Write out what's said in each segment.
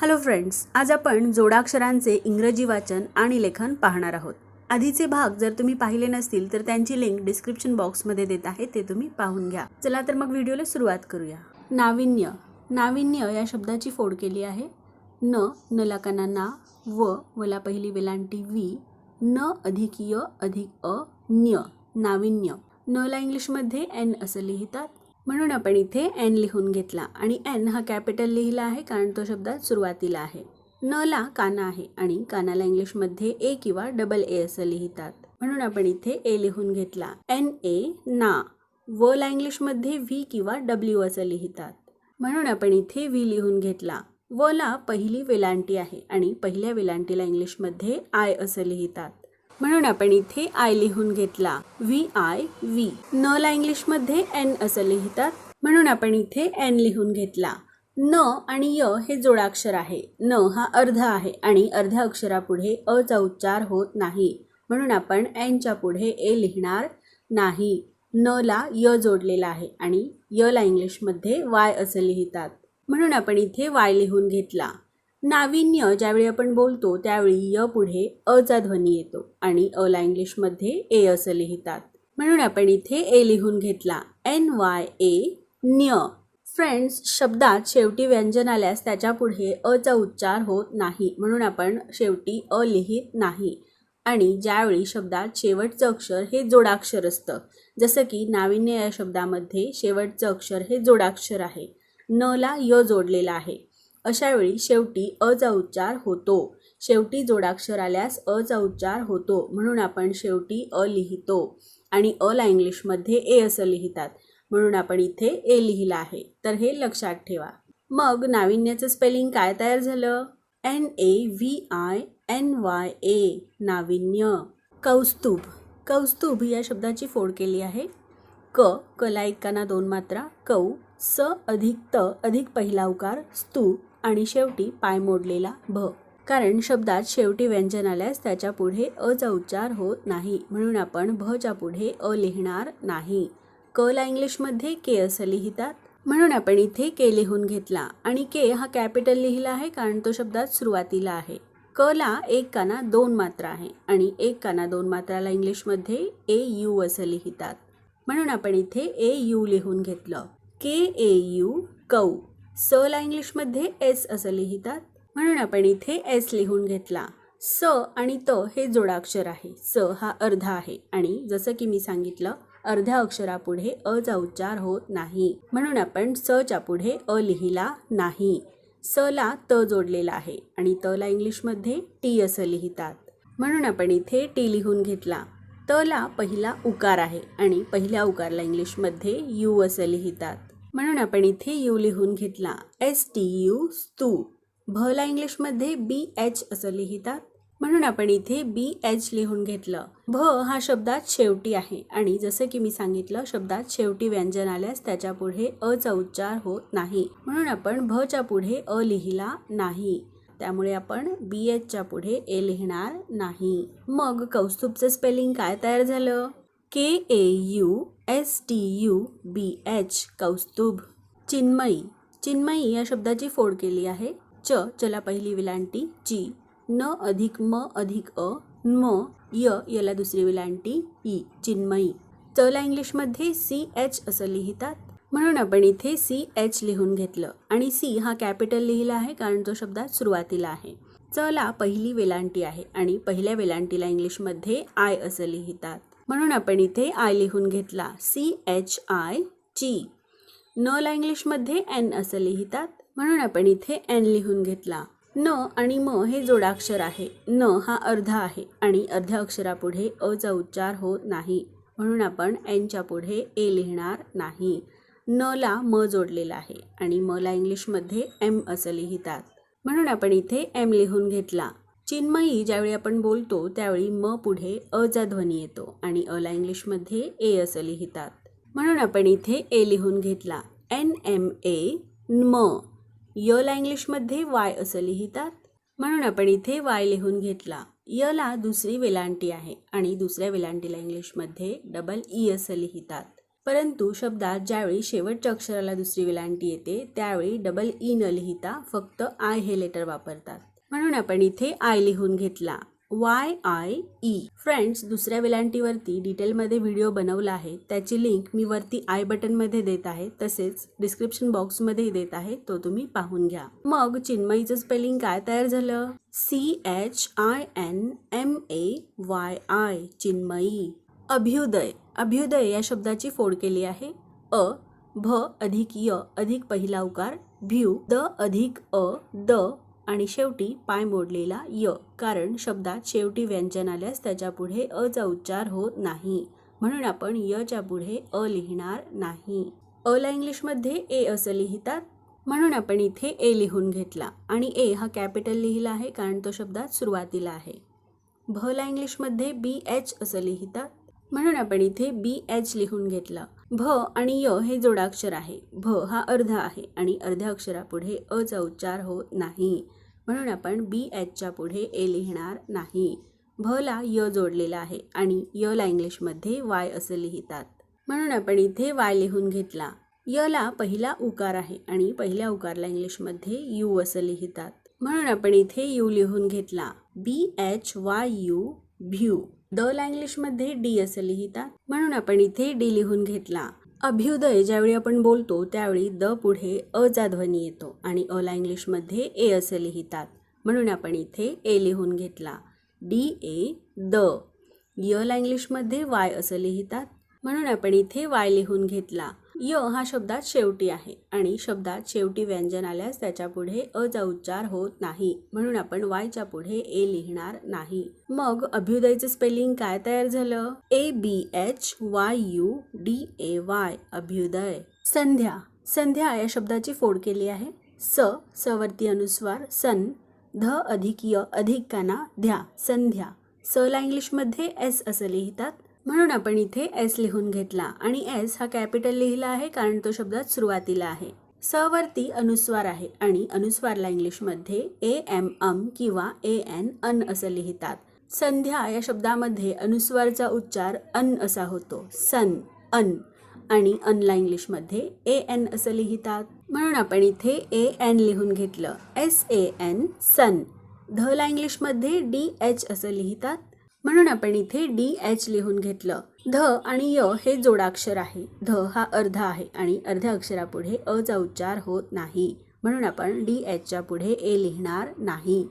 Hello friends आज आपण जोडाक्षरांचे इंग्रजी वाचन आणि लेखन पाहणार आहोत. आधीचे भाग जर तुम्ही पाहिले नसतील तर त्यांची लिंक डिस्क्रिप्शन बॉक्समध्ये देत आहे ते तुम्ही पाहून घ्या. चला तर मग व्हिडिओला सुरुवात करूया. नाविन्य. नाविन्य या शब्दाची फोड केली आहे. न नलाकाना ना व वला पहिली वेलांटी वी न अधिक य अधिक अ न्य नाविन्य. नला इंग्लिशमध्ये एन असं लिहितात. म्हणून आपण इथे एन लिहून घेतला. आणि एन हा कॅपिटल लिहिला आहे कारण तो शब्दात सुरुवातीला आहे. न ला काना आहे आणि कानाला इंग्लिशमध्ये ए किंवा डबल ए असं लिहितात. म्हणून आपण इथे ए लिहून घेतला. एन ए ना. व ला इंग्लिशमध्ये व्ही किंवा डब्ल्यू असं लिहितात. म्हणून आपण इथे व्ही लिहून घेतला. व ला पहिली वेलांटी आहे आणि पहिल्या वेलांटीला इंग्लिशमध्ये आय असं लिहितात. म्हणून आपण इथे आय लिहून घेतला. व्ही आय व्ही न ला इंग्लिशमध्ये एन असं लिहितात. म्हणून आपण इथे एन लिहून घेतला. न आणि य हे जोडाक्षर आहे. न हा अर्ध आहे आणि अर्ध्या अक्षरापुढे अ चा उच्चार होत नाही. म्हणून आपण एनच्या पुढे ए लिहिणार नाही. न ला य जोडलेला आहे आणि य ला इंग्लिशमध्ये वाय असं लिहितात. म्हणून आपण इथे वाय लिहून घेतला. नाविन्य ज्यावेळी आपण बोलतो त्यावेळी य पुढे अ चा ध्वनी येतो आणि अ ला इंग्लिशमध्ये ए असं लिहितात. म्हणून आपण इथे ए लिहून घेतला. एन वाय ए न्य. फ्रेंड्स शब्दात शेवटी व्यंजन आल्यास त्याच्या पुढे अ चा उच्चार होत नाही. म्हणून आपण शेवटी अ लिहित नाही. आणि ज्यावेळी शब्दात शेवटचं अक्षर हे जोडाक्षर असतं जसं की नाविन्य या शब्दामध्ये शेवटचं अक्षर हे जोडाक्षर आहे. न ला य जोडलेला आहे. अशावेळी शेवटी अ उच्चार होतो. शेवटी जोडाक्षर आल्यास अ उच्चार होतो म्हणून आपण शेवटी अ लिहितो आणि अला इंग्लिशमध्ये ए असं लिहितात. म्हणून आपण इथे ए लिहिलं आहे. तर हे लक्षात ठेवा. मग नाविन्याचं स्पेलिंग काय तयार झालं? N A V I N Y A Navinya. Kaustubh. Kaustubh या शब्दाची फोड केली आहे. क कला ऐकताना दोन मात्रा. कौ स अधिक त अधिक पहिला उकार. स्तू आणि शेवटी पाय मोडलेला भ. कारण शब्दात शेवटी व्यंजन आल्यास त्याच्या पुढे अ उच्चार होत नाही. म्हणून आपण भच्या पुढे अ लिहिणार नाही. क ला इंग्लिशमध्ये के असं लिहितात. म्हणून आपण इथे के लिहून घेतला. आणि के हा कॅपिटल लिहिला आहे कारण तो शब्दात सुरुवातीला आहे. क ला एक काना दोन मात्रा आहे. आणि एक काना दोन मात्राला इंग्लिशमध्ये ए यू असं लिहितात. म्हणून आपण इथे ए यू लिहून घेतलं. के ए यू कौ. स ला इंग्लिशमध्ये एस असं लिहितात. म्हणून आपण इथे एस लिहून घेतला. स आणि त हे जोडाक्षर आहे. स हा अर्धा आहे. आणि जसं की मी सांगितलं अर्ध्या अक्षरापुढे अ चा उच्चार होत नाही. म्हणून आपण स च्या पुढे अ लिहिला नाही. स ला त जोडलेला आहे. आणि त ला इंग्लिशमध्ये टी असं लिहितात. म्हणून आपण इथे टी लिहून घेतला. त ला पहिला उकार आहे. आणि पहिल्या उकारला इंग्लिशमध्ये यू असं लिहितात. म्हणून आपण इथे यू लिहून घेतला. एस टी यू स्तू भ ला इंग्लिशमध्ये बी एच असं लिहितात. म्हणून आपण इथे बी एच लिहून घेतलं. भ हा शब्दात शेवटी आहे. आणि जसं की मी सांगितलं शब्दात शेवटी व्यंजन आल्यास त्याच्या पुढे अ चा उच्चार होत नाही. म्हणून आपण भ च्या पुढे अ लिहिला नाही. त्यामुळे आपण बी एचच्या पुढे ए लिहिणार नाही. मग कौस्तुभचं स्पेलिंग काय तयार झालं? K A U S T U B H Kaustubh. Chinmayi. Chinmayi या शब्दाची फोड केली आहे. च चला पहिली विलांटी. ची न अधिक म अधिक अ म य याला दुसरी विलांटी. ई चिन्मयी. चला इंग्लिशमध्ये सी एच असं लिहितात. म्हणून आपण इथे सी एच लिहून घेतलं. आणि सी हा कॅपिटल लिहिला आहे कारण तो शब्दात सुरुवातीला आहे. चला पहिली वेलांटी आहे आणि पहिल्या वेलांटीला इंग्लिशमध्ये आय असं लिहितात. म्हणून आपण इथे आय लिहून घेतला. सी एच आय जी न ला इंग्लिशमध्ये एन असं लिहितात. म्हणून आपण इथे एन लिहून घेतला. न आणि म हे जोडाक्षर आहे. न हा अर्धा आहे आणि अर्ध्या अक्षरापुढे अ उच्चार होत नाही. म्हणून आपण एनच्या पुढे ए लिहिणार नाही. न ला म जोडलेला आहे आणि म ला इंग्लिशमध्ये एम असं लिहितात. म्हणून आपण इथे एम लिहून घेतला. चिन्मयी ज्यावेळी आपण बोलतो त्यावेळी म पुढे अ ध्वनी येतो आणि अ ला इंग्लिशमध्ये ए असं लिहितात. म्हणून आपण इथे ए लिहून घेतला. एन एम ए म. य इंग्लिशमध्ये वाय असं लिहितात. म्हणून आपण इथे वाय लिहून घेतला. यला दुसरी वेलांटी आहे आणि दुसऱ्या वेलांटीला इंग्लिशमध्ये डबल ई असं लिहितात. परंतु शब्दात ज्यावेळी शेवटच्या अक्षराला दुसरी वेलांटी येते त्यावेळी डबल ई न लिहिता फक्त आय हे लेटर वापरतात. म्हणून आपण इथे आय लिहून घेतला. वाय आय ई फ्रेंड्स दुसऱ्या वेलांटीवरती डिटेलमध्ये व्हिडिओ बनवला आहे. त्याची लिंक मी वरती आय बटनमध्ये देत आहे. तसेच डिस्क्रिप्शन बॉक्समध्येही देत आहे. तो तुम्ही पाहून घ्या. मग चिन्मयीचं स्पेलिंग काय तयार झालं? C H I N M A Y I Chinmayi. Abhyuday. Abhyuday या शब्दाची फोड केली आहे. अ भ अधिक य अधिक पहिला उकार. भ्यू द अधिक अ द. आणि शेवटी पाय मोडलेला य कारण शब्दात शेवटी व्यंजन आल्यास त्याच्यापुढे अचा उच्चार होत नाही. म्हणून आपण यच्या पुढे अ लिहिणार नाही. अला इंग्लिशमध्ये ए असं लिहितात. म्हणून आपण इथे ए लिहून घेतला. आणि ए हा कॅपिटल लिहिला आहे कारण तो शब्दात सुरुवातीला आहे. भला इंग्लिशमध्ये बी एच असं लिहितात. म्हणून आपण इथे बी एच लिहून घेतलं. भ आणि य हे जोडाक्षर आहे. भ हा अर्धा आहे आणि अर्ध्या अक्षरापुढे अचा उच्चार होत नाही. म्हणून आपण बी एचच्या पुढे ए लिहिणार नाही. भला य जोडलेला आहे आणि यला इंग्लिशमध्ये वाय असं लिहितात. म्हणून आपण इथे वाय लिहून घेतला. यला पहिला उकार आहे आणि पहिल्या उकारला इंग्लिशमध्ये यू असं लिहितात. म्हणून आपण इथे यू लिहून घेतला. बी एच वाय यू भ्यू द ला इंग्लिशमध्ये डी असं लिहितात. म्हणून आपण इथे डी लिहून घेतला. अभ्युदय ज्यावेळी आपण बोलतो त्यावेळी द पुढे अचा ध्वनी येतो आणि अला इंग्लिशमध्ये ए असं लिहितात. म्हणून आपण इथे ए लिहून घेतला. डी ए द. यला इंग्लिशमध्ये वाय असं लिहितात. म्हणून आपण इथे वाय लिहून घेतला. य हा शब्दात शेवटी आहे आणि शब्दात शेवटी व्यंजन आल्यास त्याच्या पुढे अचा उच्चार होत नाही. म्हणून आपण वायच्या पुढे ए लिहिणार नाही. मग अभ्युदयचं स्पेलिंग काय तयार झालं? A B H Y U D A Y. Abhyuday. Sandhya. Sandhya या शब्दाची फोड केली आहे. स सवरती अनुस्वार. सन ध अधिक य अधिक काना ध्या. संध्या. स ला इंग्लिशमध्ये एस असं लिहितात. म्हणून आपण इथे एस लिहून घेतला. आणि एस हा कॅपिटल लिहिला आहे कारण तो शब्दात सुरुवातीला आहे. स वरती अनुस्वार आहे आणि अनुस्वारला इंग्लिशमध्ये ए एम अम किंवा ए एन अन असं लिहितात. संध्या या शब्दामध्ये अनुस्वारचा उच्चार अन असा होतो. सन अन आणि अनला इंग्लिशमध्ये ए एन असं लिहितात. म्हणून आपण इथे ए एन लिहून घेतलं. एस ए एन सन धला इंग्लिशमध्ये डी एच असं लिहितात. म्हणून आपण इथे डी एच लिहून घेतलं. ध आणि य हे जोडाक्षर आहे. ध हा अर्धा आहे आणि अर्ध्या अक्षरापुढे अचा उच्चार होत नाही. म्हणून आपण डी एचच्या पुढे ए लिहिणार नाही.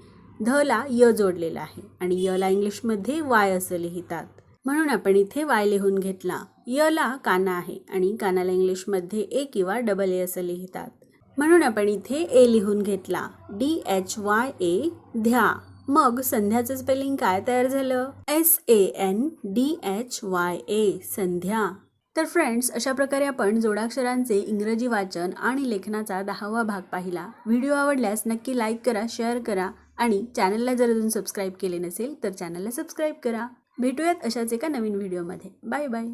ध ला य जोडलेला आहे आणि य ला इंग्लिशमध्ये वाय असं लिहितात. म्हणून आपण इथे वाय लिहून घेतला. य ला काना आहे आणि कानाला इंग्लिशमध्ये ए किंवा डबल ए असं लिहितात. म्हणून आपण इथे ए लिहून घेतला. डी एच वाय ए ध्या. मग संध्याचं स्पेलिंग काय तयार झालं? S A N D H Y A Sandhya. तर फ्रेंड्स अशा प्रकारे आपण जोडाक्षरांचे इंग्रजी वाचन आणि लेखनाचा दहावा भाग पाहिला. व्हिडिओ आवडल्यास नक्की लाईक करा शेअर करा आणि चॅनलला जर अजून सबस्क्राईब केले नसेल तर चॅनलला सबस्क्राईब करा. भेटूयात अशाच एका नवीन व्हिडिओमध्ये बाय बाय